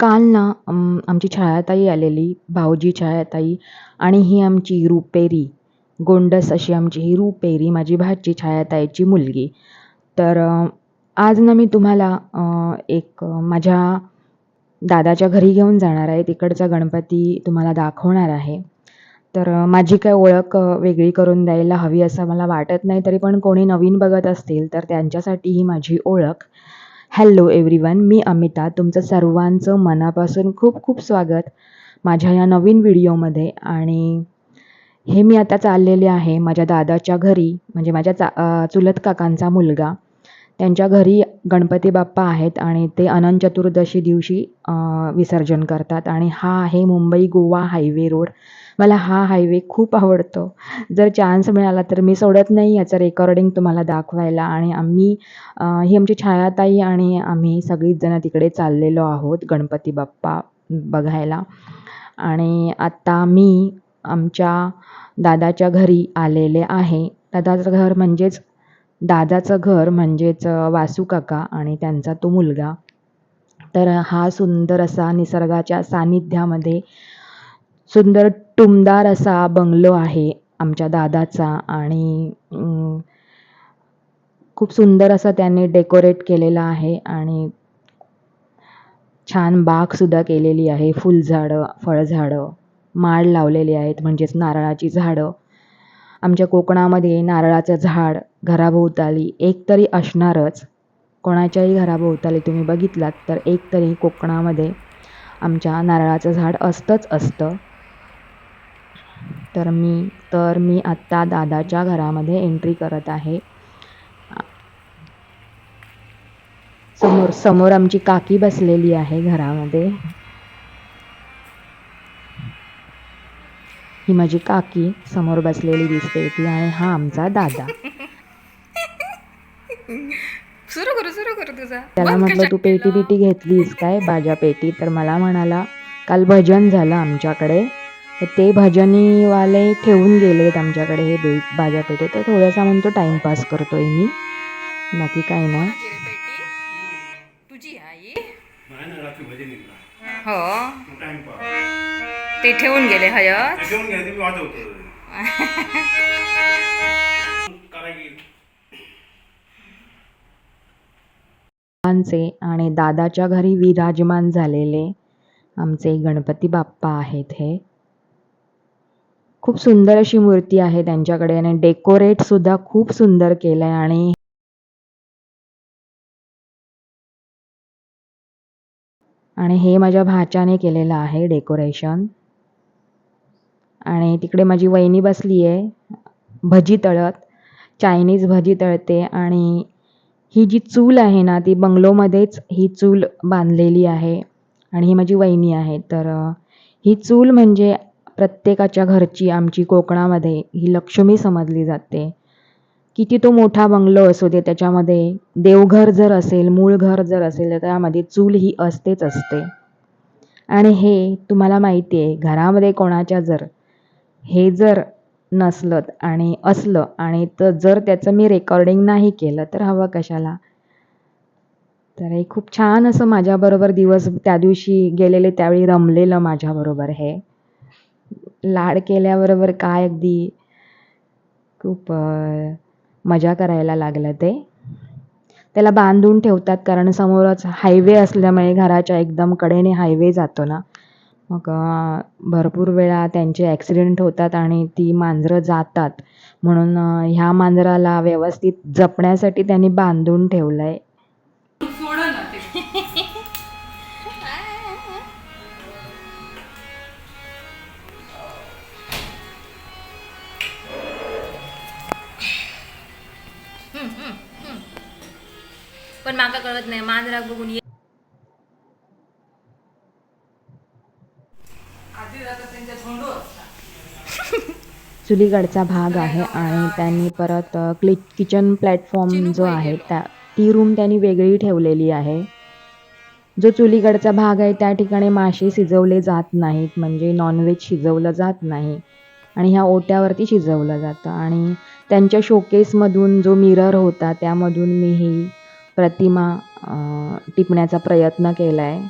काल ना अम, आमची छायाताई आलेली भाऊजी छायाताई आणि ही आमची रुपेरी गोंडस अशी आमची ही रुपेरी माझी भाची छायाताईची मुलगी. तर अ, आज ना मी तुम्हाला अ, एक अ, माझ्या दादाच्या घरी घेऊन जाणार आहे. तिकडचा गणपती तुम्हाला दाखवणार आहे. तर अ, माझी काय ओळख अ, वेगळी करून द्यायला हवी असं मला वाटत नाही. तरी पण कोणी नवीन बघत असतील तर त्यांच्यासाठी ही माझी ओळख. हॅलो एव्हरीवन मी अमिता. तुमचं सर्वांचं मनापासून खूप खूप स्वागत माझ्या या नवीन व्हिडिओमध्ये. आणि हे मी आता चाललेले आहे माझ्या दादाच्या घरी म्हणजे माझ्या चा चुलत काकांचा मुलगा. त्यांच्या घरी गणपती बाप्पा आहेत आणि ते अनंत चतुर्दशी दिवशी विसर्जन करतात. आणि हा आहे मुंबई गोवा हायवे रोड. मला हा हायवे खूप आवडतो. जर चान्स मिळाला तर मी सोडत नाही याचं रेकॉर्डिंग तुम्हाला दाखवायला. आणि आम्ही ही आमची छायाताई आणि आम्ही सगळीजणं तिकडे चाललेलो आहोत गणपती बाप्पा बघायला. आणि आत्ता मी आमच्या दादाच्या घरी आलेले आहे. दादाचं घर म्हणजेच दादाचं घर म्हणजेच वासू काका आणि त्यांचा तो मुलगा. तर हा सुंदर असा निसर्गाच्या सानिध्यामध्ये सुंदर टुमदार असा बंगलो आहे आमच्या दादाचा आणि खूप सुंदर असं त्यांनी डेकोरेट केलेलं आहे आणि छान बागसुद्धा केलेली आहे फुलझाडं फळझाडं माड लावलेली आहेत म्हणजेच नारळाची झाडं. आमच्या कोकणामध्ये नारळाचं झाड घराभोवताली एक तरी असणारच. कोणाच्याही घराभोवताली तुम्ही बघितलात तर एक तरी कोकणामध्ये आमच्या नारळाचं झाड असतंच असतं. तर मी तर मी आत्ता दादाच्या घरामध्ये एंट्री करत आहे. समोर समोर आमची काकी बसलेली आहे घरामध्ये. ही माझी काकी समोर बसलेली दिसते. ती आणि हा आमचा दादा. सुरू करू सुरू करू तुझा. त्याला म्हटलं तू पेटी बिटी घेतलीस काय? बाजा पेटी? तर मला म्हणाला काल भजन झालं आमच्याकडे. ते भजनीवाले ठेवून गेलेत आमच्याकडे हे बे पेटी तर थोडासा म्हणतो टाइमपास करतोय मी. बाकी नाही. रे पेटी तुझी आई ना हो. ते ठेवून गेले आमचे आणि दादाच्या घरी विराजमान झालेले आमचे गणपती बाप्पा आहेत हे. खूप सुंदर अशी मूर्ती आहे त्यांच्याकडे आणि डेकोरेट सुद्धा खूप सुंदर केलंय आणि आणि हे माझ्या भाच्याने केलेलं आहे डेकोरेशन. आणि तिकडे माझी वहिनी बसली आहे भजी तळत चायनीज भजी तळते आणि ही जी चूल आहे ना ती बंगलोमध्येच ही चूल बांधलेली आहे आणि ही माझी वहिनी आहे. तर ही चूल म्हणजे प्रत्येकाच्या घरची आमची कोकणामध्ये ही लक्ष्मी समजली जाते. किती तो मोठा बंगलो असू दे त्याच्यामध्ये देवघर जर असेल मूळ घर जर असेल तर त्यामध्ये चूल ही असतेच असते. आणि हे तुम्हाला माहिती आहे घरामध्ये कोणाच्या जर हे जर नसलं आणि असलं आणि तर जर त्याचं मी रेकॉर्डिंग नाही केलं तर हवं कशाला? तर हे खूप छान असं माझ्याबरोबर दिवस त्या दिवशी गेलेले त्यावेळी रमलेलं माझ्याबरोबर हे. लाड केल्याबरोबर काय अगदी खूप मजा करायला लागलं ते. त्याला बांधून ठेवतात कारण समोरच हायवे असल्यामुळे घराच्या एकदम कडेने हायवे जातो ना. मग भरपूर वेळा त्यांचे ॲक्सिडेंट होतात आणि ती मांजरं जातात. म्हणून ह्या मांजराला व्यवस्थित जपण्यासाठी त्यांनी बांधून ठेवलं आहे पण माका कळत नाही. मांजराक बघून ये. चुलीकडचा भाग आहे आणि त्यांनी परत अ, क्लि किचन प्लॅटफॉर्म जो आहे त्या ती रूम त्यांनी वेगळी ठेवलेली आहे. जो चुलीकडचा भाग आहे त्या ठिकाणी मासे शिजवले जात नाहीत. म्हणजे नॉनव्हेज शिजवलं जात नाही. आणि ह्या ओट्यावरती शिजवलं जातं. आणि त्यांच्या शोकेसमधून जो मिरर होता त्यामधून मी ही प्रतिमा टिपण्याचा प्रयत्न केला आहे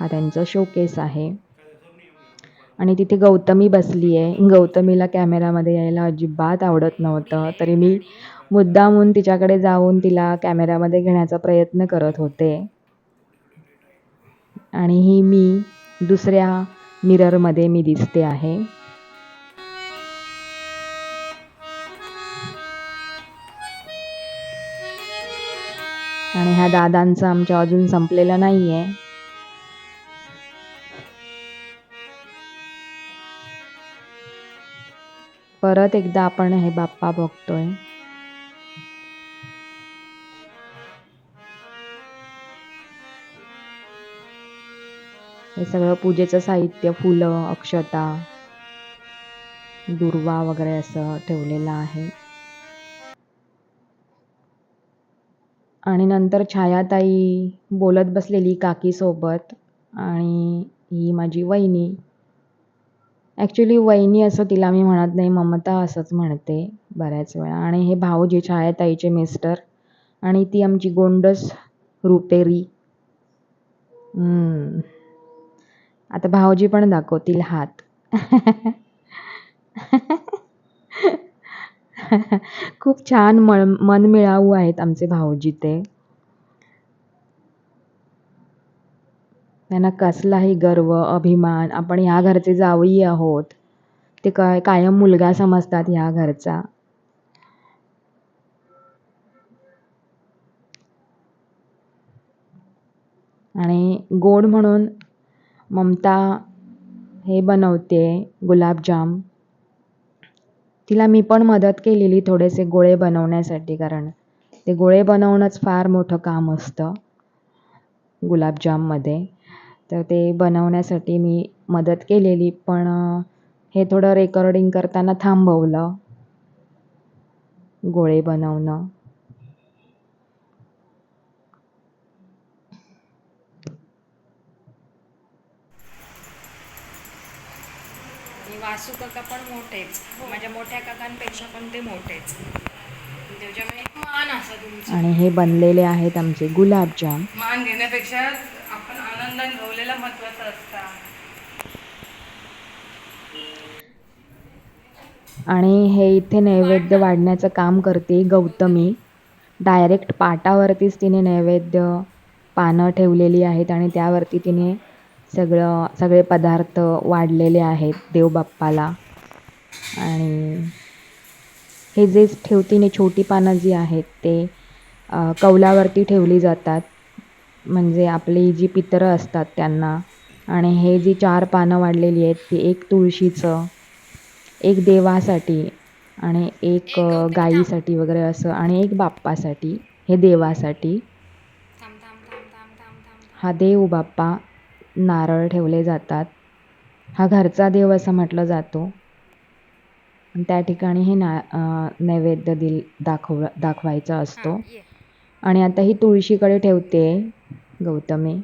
हा त्यांचा शोकेस आहे. आणि तिथे गौतमी बसली आहे गौतमीला कॅमेरामध्ये यायला अजिबात आवडत नव्हतं. तरी मी मुद्दामून तिच्याकडे जाऊन तिला कॅमेरामध्ये घेण्याचा प्रयत्न करत होते. आणि ही मी दुसऱ्या मिररमध्ये मी दिसते आहे. आणि ह्या दादांचं आमच्या अजून संपलेलं नाही आहे परत एकदा आपण हे बाप्पा बघतोय. हे सगळं पूजेचं साहित्य फुलं अक्षता दुर्वा वगैरे असं ठेवलेलं आहे. आणि नंतर छायाताई बोलत बसलेली काकीसोबत आणि ही माझी वहिनी. ॲक्च्युली वहिनी असं तिला मी म्हणत नाही ममता असंच म्हणते बऱ्याच वेळा. आणि हे भाऊजी छायाताईचे मिस्टर आणि ती आमची गोंडस रुपेरी. आता भाऊजी पण दाखवतील हात. खूप छान मन मनमिळाऊ आहेत आमचे भाऊजी ते. त्यांना कसलाही गर्व अभिमान आपण ह्या घरचे जावई आहोत. ते काय कायम मुलगा समजतात ह्या घरचा. आणि गोड म्हणून ममता हे बनवते गुलाबजाम. तिला मी पण मदत केलेली थोडेसे गोळे बनवण्यासाठी कारण ते गोळे बनवणंच फार मोठं काम असतं गुलाबजाममध्ये. तर ते बनवण्यासाठी मी मदत केलेली पण हे थोडं रेकॉर्डिंग करताना थांबवलं गोळे बनवणं. आणि वासू काका पण मोठेच. माझ्या मोठ्या काकांपेक्षा पण ते मोठेच. त्याच्यामुळे एक मान असा तुमचा. आणि हे बनलेले आहेत आमचे गुलाबजाम. मान घेण्यापेक्षा आपण आनंदाने गवलेला महत्त्वाचा असता. आणि हे इथे नैवेद्य वाढण्याचं काम करते गौतमी. डायरेक्ट पाटावरतीच तिने नैवेद्य पानं ठेवलेली आहेत आणि त्यावरती तिने सगळं सगळे पदार्थ वाढलेले आहेत देवबाप्पाला. आणि हे जे ठेवतीने छोटी पानं जी आहेत ते कौलावरती ठेवली जातात. म्हणजे आपली जी पितरं असतात त्यांना. आणि हे जी चार पानं वाढलेली आहेत ती एक तुळशीचं एक देवासाठी आणि एक गाईसाठी वगैरे असं आणि एक बाप्पासाठी हे देवासाठी. हा देव बाप्पा नारळ ठेवले जातात. हा घरचा देव असं म्हटलं जातो. त्या ठिकाणी हे ना नैवेद्य दिल दाखव दाखवायचा असतो. आणि आता ही तुळशीकडे ठेवते गौतमी.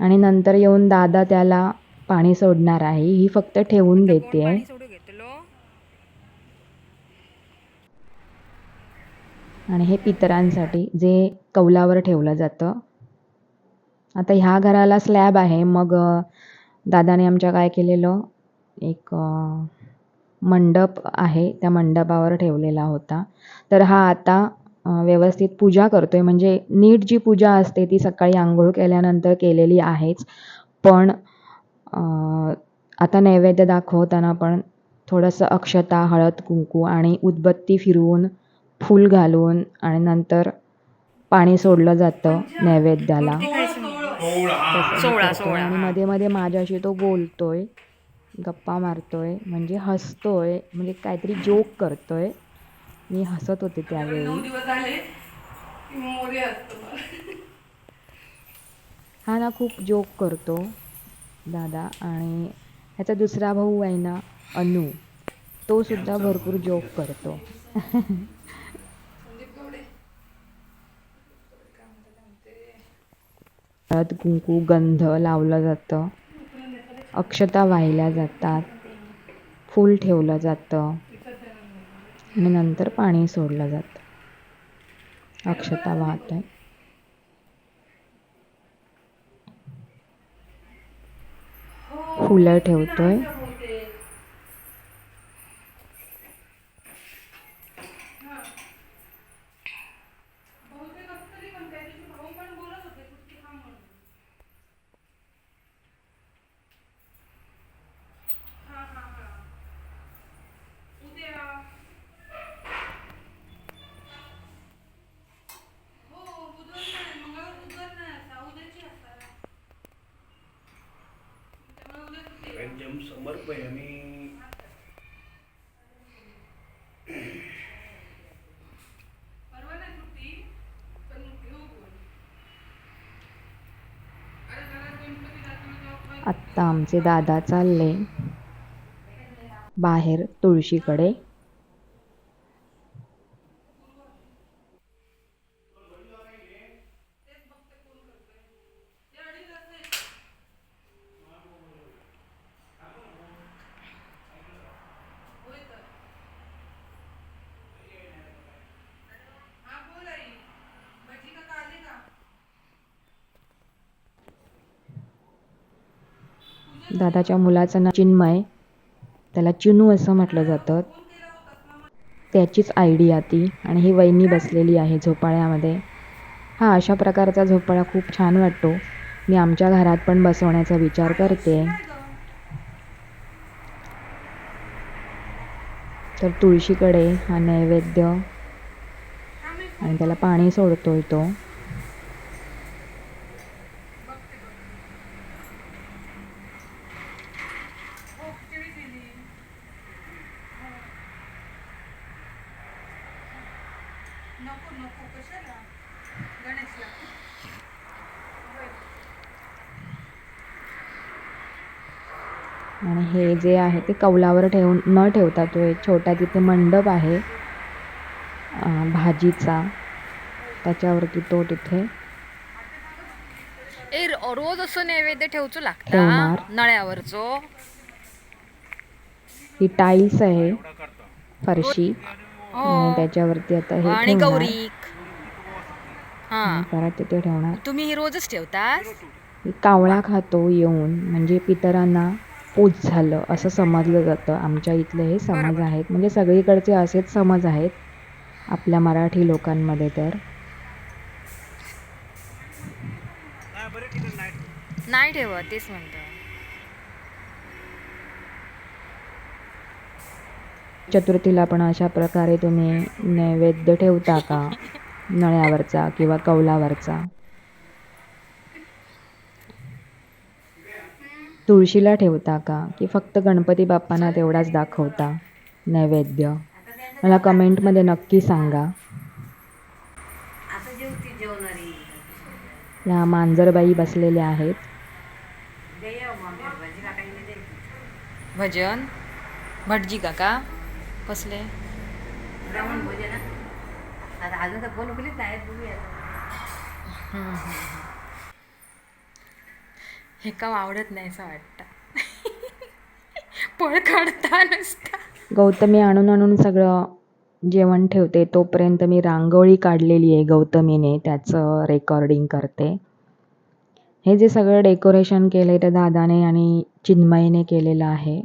आणि नंतर येऊन दादा त्याला पाणी सोडणार आहे. ही फक्त ठेवून देते. आणि हे पितरांसाठी जे कौलावर ठेवलं जातं आता ह्या घराला स्लॅब आहे. मग दादाने आमच्या काय केलेलं? एक मंडप आहे. त्या मंडपावर ठेवलेला होता. तर हा आता व्यवस्थित पूजा करतोय. म्हणजे नीट जी पूजा असते ती सकाळी आंघोळ केल्यानंतर केलेली आहेच. पण आता नैवेद्य दाखवताना पण थोडंसं अक्षता हळद कुंकू आणि उदबत्ती फिरवून फूल घालून आणि नंतर पाणी सोडलं जातं नैवेद्याला. सोळा हा. सोळा आणि मध्ये मध्ये माझ्याशी तो बोलतोय गप्पा मारतोय म्हणजे हसतोय म्हणजे काहीतरी जोक करतोय. मी हसत होते त्यावेळी. हा ना खूप जोक करतो दादा. आणि ह्याचा दुसरा भाऊ आहे ना अनु. तो सुद्धा भरपूर जोक करतो. हळद कुंकू गंध लावलं जातं. अक्षता वाहिल्या जातात. फूल ठेवलं जातं. आणि नंतर पाणी सोडलं जातं. अक्षता वाहत. आहे फुलं ठेवतोय पंचम समर्पयामी परवा नाही सुट्टी पण घेऊ बोल अरे घरात गणपती जाताना तेव्हा आत्ता आमचे दादा चालले बाहेर तुळशीकडे हा बोल आई भजी का आले का दादाच्या मुलाचं नाव चिन्मय. त्याला चिनू असं म्हटलं जातं. त्याचीच आयडिया ती आणि ही वहिनी बसलेली आहे झोपाळ्यामध्ये. हा अशा प्रकारचा झोपाळा खूप छान वाटतो. मी आमच्या घरात पण बसवण्याचा विचार करते. तर तुळशीकडे हा नैवेद्य आणि त्याला पाणी सोडतोय तो हो खिचडी दिली हो. नको नको कशाला गणेशला आणि हे जे आहे ते कौलावर ठेवून न ठेवता तो एक छोटा तिथे मंडप आहे भाजीचा. त्याच्यावरती तो तिथे ए रोज असं नैवेद्य ठेवचो लागता? ठेवणार. नळ्यावरचो? ही टाईल्स आहे फरशी. हो. त्याच्यावरती आता हे आणि गौरीक. हा. तिथे ठेवणार. तुम्ही ही रोजच ठेवतास? ही कावळा खातो येऊन म्हणजे पितरांना पूज झालं असं समजलं जातं. आमच्या इथले हे समज आहेत. म्हणजे सगळीकडचे असेच समज आहेत आपल्या मराठी लोकांमध्ये तर. नाही ठेवत तेच म्हणतो. चतुर्थीला पण अशा प्रकारे तुम्ही नैवेद्य ठेवता का? नळ्यावरचा किंवा कौलावरचा. तुळशीला ठेवता का? की फक्त गणपती बाप्पांना तेवढाच दाखवता? नैवेद्य. मला कमेंटमध्ये नक्की सांगा. या मांजरबाई बसलेल्या आहेत. भजन. भटजी काका कसले अजून तर फोन उकलीच नाही तुम्ही हे का आवडत नाही असं वाटतं. पळ काढता नुसता. गौतमी आणून आणून सगळं जेवण ठेवते तोपर्यंत मी रांगोळी काढलेली आहे गौतमीने त्याचं रेकॉर्डिंग करते. हे जे सगळं डेकोरेशन केलं ते दादाने आणि चिन्मयीने केलेलं आहे.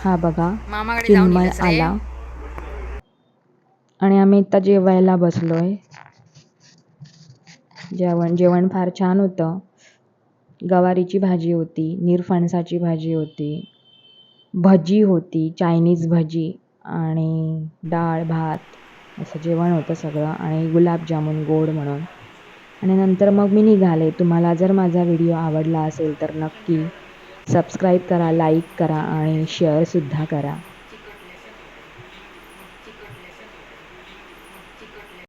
हा बघा चिन्मय. आला. आणि आम्ही आता जेवायला बसलोय. जेवण जेवण फार छान होतं. गवारीची भाजी होती निरफणसाची भाजी होती भजी होती चायनीज भजी आणि डाळ भात असं जेवण होतं सगळं आणि गुलाबजामुन गोड म्हणून. आणि नंतर मग मी निघाले. तुम्हाला जर माझा व्हिडिओ आवडला असेल तर नक्की सबस्क्राईब करा लाईक करा आणि शेअरसुद्धा करा.